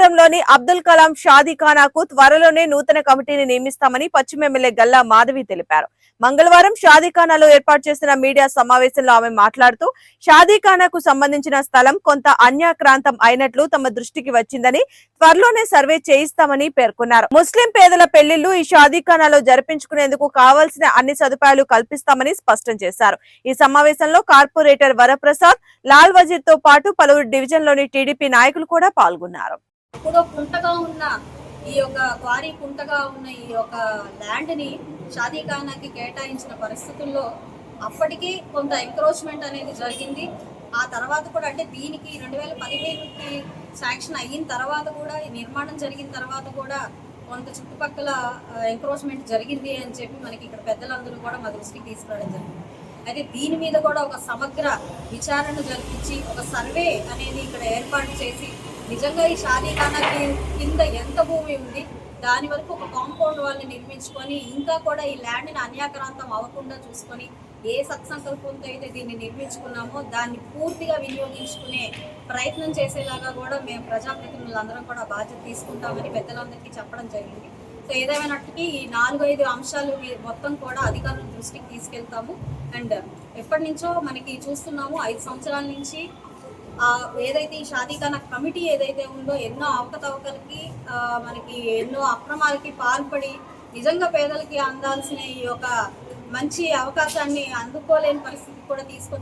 మండలంలోని అబ్దుల్ కలాం షాదీఖానాకు త్వరలోనే నూతన కమిటీని నియమిస్తామని పశ్చిమ ఎమ్మెల్యే గల్లా మాధవి తెలిపారు. మంగళవారం షాదీఖానాలో ఏర్పాటు చేసిన మీడియా సమావేశంలో ఆమె మాట్లాడుతూ షాదీఖానాకు సంబంధించిన స్థలం కొంత అన్యాక్రాంతం అయినట్లు తమ దృష్టికి వచ్చిందని త్వరలోనే సర్వే చేయిస్తామని పేర్కొన్నారు. ముస్లిం పేదల పెళ్ళిళ్ళు ఈ షాదీఖానాలో జరిపించుకునేందుకు కావాల్సిన అన్ని సదుపాయాలు కల్పిస్తామని స్పష్టం చేశారు. ఈ సమావేశంలో కార్పొరేటర్ వరప్రసాద్ లాల్ వజీర్తో పాటు పలువురు డివిజన్లోని టీడీపీ నాయకులు కూడా పాల్గొన్నారు. ఇప్పుడు కుంటగా ఉన్న ఈ యొక్క క్వారీ కుంటగా ఉన్న ఈ యొక్క ల్యాండ్ని షాదీఖానాకి కేటాయించిన పరిస్థితుల్లో అప్పటికి కొంత ఎంక్రోచ్మెంట్ అనేది జరిగింది. ఆ తర్వాత కూడా అంటే దీనికి రెండు వేల పదిహేనుకి శాంక్షన్ అయిన తర్వాత కూడా ఈ నిర్మాణం జరిగిన తర్వాత కూడా కొంత చుట్టుపక్కల ఎంక్రోచ్మెంట్ జరిగింది అని చెప్పి మనకి ఇక్కడ పెద్దలందరూ కూడా మా దృష్టికి తీసుకురావడం జరిగింది. అయితే దీని మీద కూడా ఒక సమగ్ర విచారణ జరిపించి ఒక సర్వే అనేది ఇక్కడ ఏర్పాటు చేసి నిజంగా ఈ షాదీఖానాకి కింద ఎంత భూమి ఉంది దాని వరకు ఒక కాంపౌండ్ వాళ్ళని నిర్మించుకొని ఇంకా కూడా ఈ ల్యాండ్ని అన్యాక్రాంతం అవ్వకుండా చూసుకొని ఏ సత్సంకల్పంతో అయితే దీన్ని నిర్మించుకున్నామో దాన్ని పూర్తిగా వినియోగించుకునే ప్రయత్నం చేసేలాగా కూడా మేము ప్రజాప్రతినిధులందరం కూడా బాధ్యత తీసుకుంటామని పెద్దలందరికీ చెప్పడం జరిగింది. సో ఏదేమైనప్పటికీ ఈ నాలుగు ఐదు అంశాలు మొత్తం కూడా అధికారుల దృష్టికి తీసుకెళ్తాము. అండ్ ఎప్పటి నుంచో మనకి చూస్తున్నాము ఐదు సంవత్సరాల నుంచి ఏదైతే ఈ షాదీఖానా కమిటీ ఏదైతే ఉందో ఎన్నో అవకతవకలకి ఆ, మనకి ఎన్నో అక్రమాలకి పాల్పడి నిజంగా పేదలకి అందాల్సిన ఈ యొక్క మంచి అవకాశాన్ని అందుకోలేని పరిస్థితి కూడా తీసుకొచ్చి